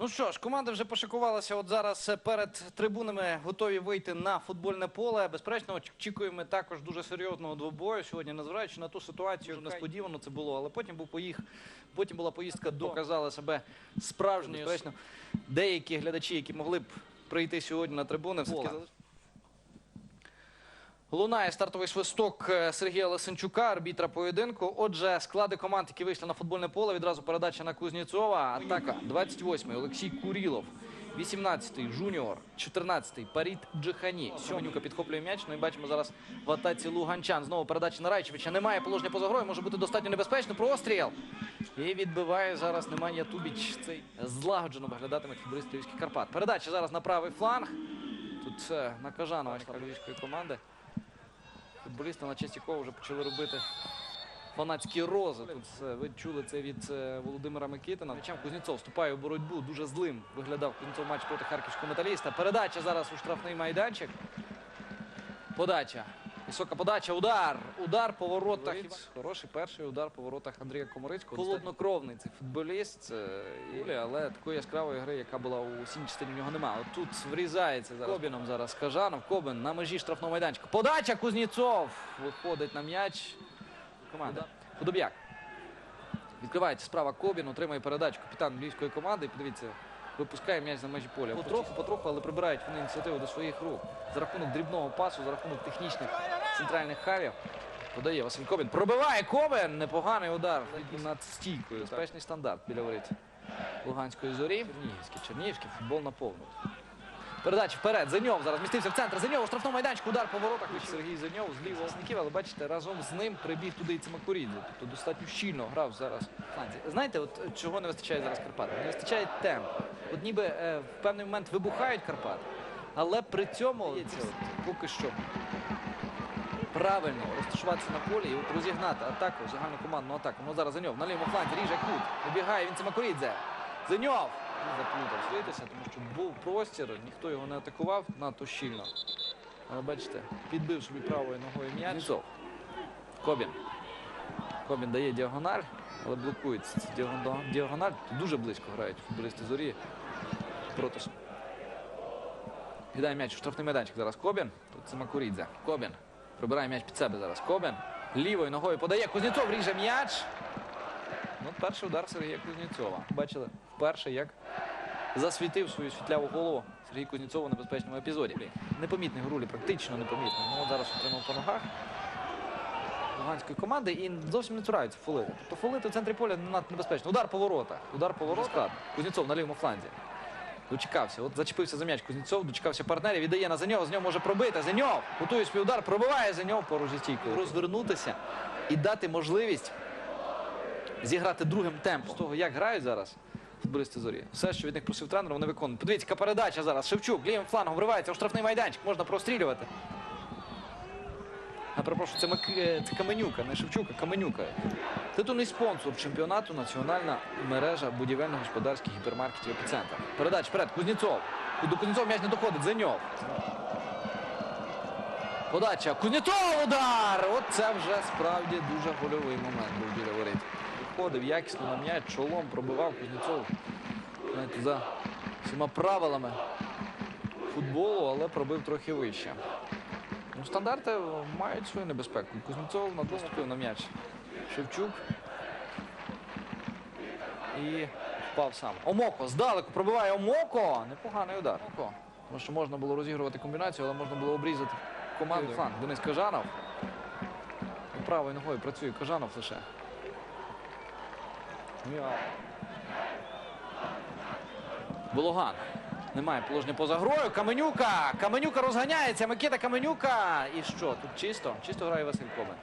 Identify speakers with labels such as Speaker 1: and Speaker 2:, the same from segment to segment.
Speaker 1: Ну що ж, команди вже пошикувалася. От зараз е, перед трибунами готові вийти на футбольне поле. Безперечно, очікуємо також дуже серйозного двобою сьогодні, незважаючи на ту ситуацію, несподівано це було. Але потім був поїх, потім була поїздка, доказала себе справжньою. Безперечно, деякі глядачі, які могли б прийти сьогодні на трибуни, все таки Лунає стартовий свисток е, Сергія Лисенчука, арбітра поєдинку. Отже, склади команд, які вийшли на футбольне поле, відразу передача на Кузнєцова. Атака 28-й Олексій Курілов. 18-й Жуніор, 14-й Паріт Джихані. Сьомнюка підхоплює м'яч. Ну і бачимо зараз в атаці Луганчан. Знову передача на Райчевича. Немає положення поза грою. Може бути достатньо небезпечно. Простріл. І відбиває зараз Немanja Тубіч. Цей злагоджено виглядатимуть футболісти Львівських Карпат. Передача зараз на правий фланг. Тут е, на Кажанова команди. Футболісти на честь якого вже почали робити фанатські рози. Тут ви чули це від е, Володимира Микитина. М'ячем Кузнєцов вступає у боротьбу. Дуже злим виглядав Кузнєцов матч проти харківського металіста. Передача зараз у штрафний майданчик. Подача. Висока подача, удар. Удар по воротах. Хороший перший удар по воротах Андрія Комарицького. Холоднокровний цей футболіст. е, Але такої яскравої гри, яка була у частині, в нього немає. Тут врізається зараз. Кобіном зараз Кажанов. Кобин на межі штрафного майданчика. Подача Кузнєцов. Виходить на м'яч. Команда. Худоб'як. Відкривається справа Кобін, отримує передачу капітан львівської команди. Подивіться, випускає м'яч за межі поля. Потроху, потроху, але прибирають вони ініціативу до своїх рук. За рахунок дрібного пасу, за рахунок технічних центральних хавів. Подає Василь Кобін. Пробиває Кобін. Непоганий удар над стійкою. Безпечний стандарт біля воріт Луганської зорі. Чернігівський, Чернігівський футбол наповнюють. Передача вперед. Зеньов зараз містився в центр. Зеньов у штрафному майданчику. Удар по воротах. Сергій Зеньов з лівого власників, але бачите, разом з ним прибіг туди і Цимакурідзе. Тобто достатньо щільно грав зараз. Знаєте, от чого не вистачає зараз Карпат? Не вистачає темп. От ніби е, в певний момент вибухають Карпати, але при цьому це поки що правильно розташуватися на полі і розігнати атаку, загальну командну атаку. Ну зараз Зеньов на лівому фланзі ріже кут. Вибігає він Цимакурідзе. Зеньов! Він заплутав слитися, тому що був простір, ніхто його не атакував надто щільно. Але бачите, підбив собі правою ногою м'яч. Кобін. Кобін дає діагональ, але блокується. Ця діагон- діагональ дуже близько грають футболісти зорі. Протос. Кидає м'яч у штрафний майданчик зараз Кобін. Тут це Макурідзе. Кобін. Прибирає м'яч під себе зараз. Кобін. Лівою ногою подає. Кузнєцов ріже м'яч. Ну, перший удар Сергія Кузнєцова. Бачили вперше, як засвітив свою світляву голову Сергій Кузнєцов у небезпечному епізоді. Непомітний Гурулі, практично непомітний. Ну, зараз отримав по ногах луганської команди і зовсім не цураються фолити. Тобто фолити в центрі поля надто небезпечно. Удар по воротах. Удар по воротах. Кузнєцов на лівому фланзі. Дочекався. От зачепився за м'яч Кузнєцов, дочекався партнерів, віддає на нього. з нього може пробити. Зеньов готує співдар, пробиває Зеньов поруч зі стійкою. Розвернутися і дати можливість зіграти другим темпом. З того, як грають зараз футболісти зорі. Все, що від них просив тренер, вони виконують. Подивіться, яка передача зараз. Шевчук лівим флангом вривається у штрафний майданчик, можна прострілювати. Я перепрошую, це, Мак... е, це Каменюка, не Шевчука, Каменюка. Титульний спонсор чемпіонату національна мережа будівельно-господарських гіпермаркетів «Епіцентр». Передач вперед, Кузнєцов. До Кузнєцова м'яч не доходить, Зеньов. Подача. Кузнєцов удар! От це вже справді дуже гольовий момент був біля воріт. Виходив якісно на м'яч, чолом пробивав Кузнєцов. Знаєте, за всіма правилами футболу, але пробив трохи вище. Ну, стандарти мають свою небезпеку. Кузнєцов наступив на м'яч. Шевчук. І впав сам. Омоко здалеку пробиває Омоко. Непоганий удар. Омоко. Тому що можна було розігрувати комбінацію, але можна було обрізати команду. Фланг. Денис Кажанов. Правою ногою працює Кажанов лише. Мяу. Немає положення поза грою. Каменюка. Каменюка розганяється. Микита Каменюка. І що? Тут чисто? Чисто грає Василь Комен.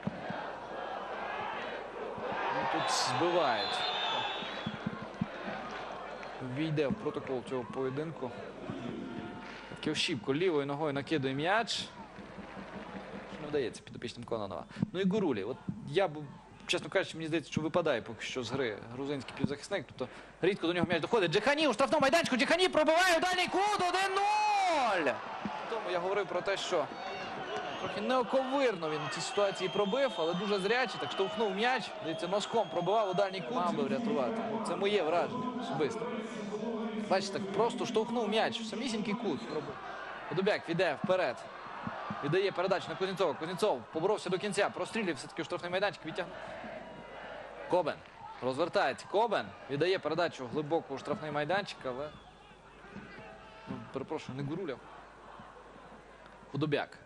Speaker 1: Ну, тут збивають. Війде в протокол цього поєдинку. Ківшіпко лівою ногою накидує м'яч. Не вдається підопічним Кононова. Ну і Гурулі. От я б, чесно кажучи, мені здається, що випадає поки що з гри грузинський півзахисник. Тобто рідко до нього м'яч доходить. Джехані у штрафному майданчику. Джехані пробиває у дальній кут 1-0. Тому я говорив про те, що Трохи неоковирно він у цій ситуації пробив, але дуже зряче, так штовхнув м'яч. Дивіться, носком пробивав у дальній кут. Мав би врятувати. Це моє враження особисто. Бачите, так просто штовхнув м'яч в самісінький кут. Пробив. Подобяк віде вперед. Віддає передачу на Кузнєцова. Кузнєцов поборовся до кінця, прострілює все-таки штрафний майданчик, відтягнув. Кобен. Розвертається Кобен. Віддає передачу глибоко у штрафний майданчик, але. Ну, перепрошую, не Гуруляв. Худобяк.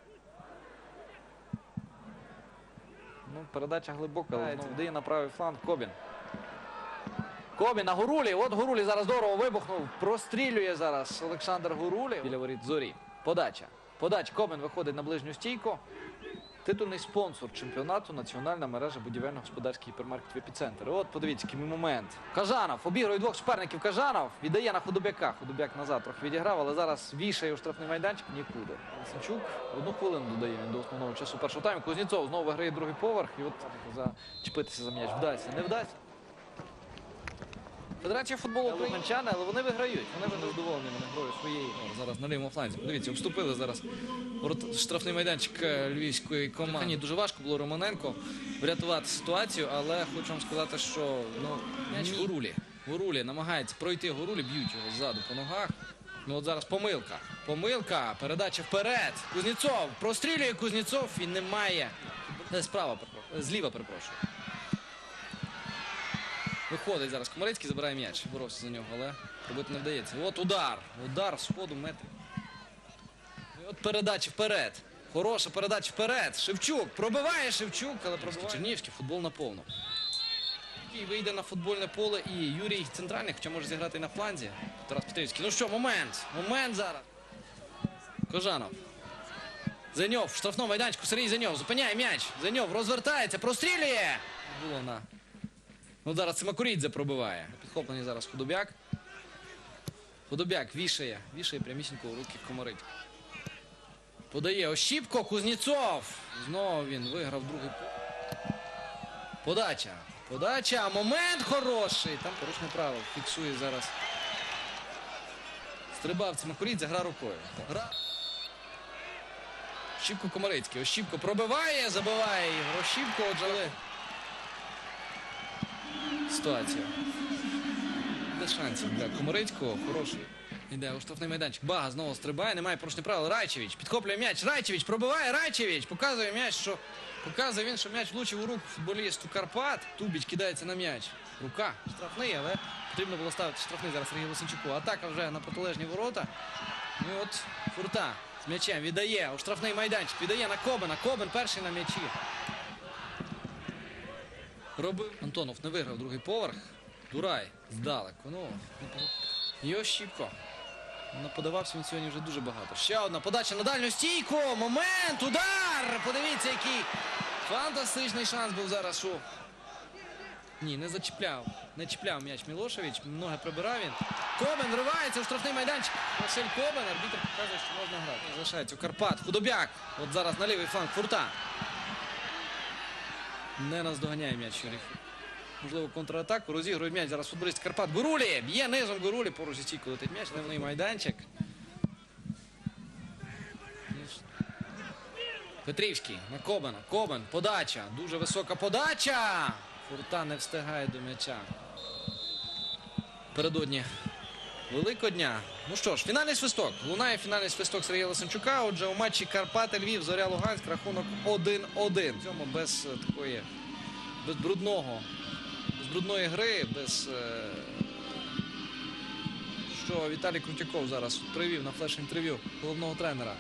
Speaker 1: Ну, передача глибока, але знову віддає на правий фланг Кобін. Кобін на Гурулі. От Гурулі зараз здорово вибухнув. Прострілює зараз Олександр Гурулі. Біля воріт зорі. Подача. Подача. Кобін виходить на ближню стійку. Титульний спонсор чемпіонату національна мережа будівельно-господарський гіпермаркет «Епіцентр». І От подивіться, який момент. Кажанов обігрує двох суперників. Кажанов віддає на Худобяка. Худобяк назад трохи відіграв, але зараз вішає у штрафний майданчик нікуди. Сенчук одну хвилину додає він до основного часу першого тайму. Кузнєцов знову виграє другий поверх. І от зачепитися за м'яч вдасться. Не вдасться. Федерація футболу Луганчани, але вони виграють. Вони не задоволені вони грою своєї. О, зараз на лівому фланзі. Подивіться, вступили зараз штрафний майданчик е, львівської команди. Ні, дуже важко було Романенко врятувати ситуацію, але хочу вам сказати, що ну, м'яч Гурулі. Гурулі намагається пройти Гурулі, б'ють його ззаду по ногах. Ну от зараз помилка. Помилка, передача вперед. Кузнєцов прострілює Кузнєцов і немає. Не, справа, зліва перепрошую. Виходить зараз Комарицький, забирає м'яч. Боровся за нього, але робити не вдається. От удар. Удар з ходу метр. І от передача вперед. Хороша передача вперед. Шевчук. Пробиває Шевчук, але пробиває. Чернігівський футбол наповну. І вийде на футбольне поле і Юрій Центральний, хоча може зіграти і на фланзі. Тарас Петрівський. Ну що, момент. Момент зараз. Кожанов. Зеньов в штрафному майданчику. Сергій Зеньов зупиняє м'яч. Зеньов розвертається, прострілює. Було на Ну зараз це Макурідзе пробиває. Підхоплений зараз Худобяк. Худобяк вішає. Вішає прямісінько у руки Комарить. Подає Ощіпко, Кузнєцов. Знову він виграв другий. по- Подача. Подача. Момент хороший. Там порушне право. Фіксує зараз. Стрибав це Макурідзе, гра рукою. Гра. Ощіпко Комарицький. Ощіпко пробиває, забиває Ігор. Ощіпко, отже, ситуацію. Без шансів для Комарицького. Хороший. Іде у штрафний майданчик. Бага знову стрибає, немає порушних правил. Райчевич підхоплює м'яч. Райчевич пробиває Райчевич. Показує м'яч, що показує він, що м'яч влучив у руку футболісту Карпат. Тубіч кидається на м'яч. Рука штрафний, але потрібно було ставити штрафний зараз Сергію Лосенчуку. Атака вже на протилежні ворота. І от Фурта з м'ячем віддає у штрафний майданчик. Віддає на Кобена. Кобен перший на м'ячі. Робив. Антонов не виграв другий поверх. Дурай здалеку. Ну, і Ощіпко. Наподавався він сьогодні вже дуже багато. Ще одна подача на дальню стійку. Момент! Удар! Подивіться, який фантастичний шанс був зараз у. Ні, не зачіпляв. Не чіпляв м'яч Мілошевич. Ноги прибирав він. Кобен ривається у штрафний майданчик. Василь Кобен. Арбітр показує, що можна грати. Залишається у Карпат. Худобяк. От зараз на лівий фланг Фурта. Не наздоганяє м'яч Юрій. Можливо, контратаку. Розігрує м'яч зараз футболіст Карпат. Гурулі. Б'є низом Гурулі. Поруч зі стійкою летить м'яч. Невний майданчик. Петрівський на Кобана. Кобан. Подача. Дуже висока подача. Фурта не встигає до м'яча. Передодні Великодня. Ну що ж, фінальний свисток. Лунає фінальний свисток Сергія Лисенчука. Отже, у матчі Карпати Львів, Зоря Луганськ, рахунок 1-1. Цьому без е, такої без брудного, без брудної гри, без е, що Віталій Крутяков зараз привів на флеш-інтерв'ю головного тренера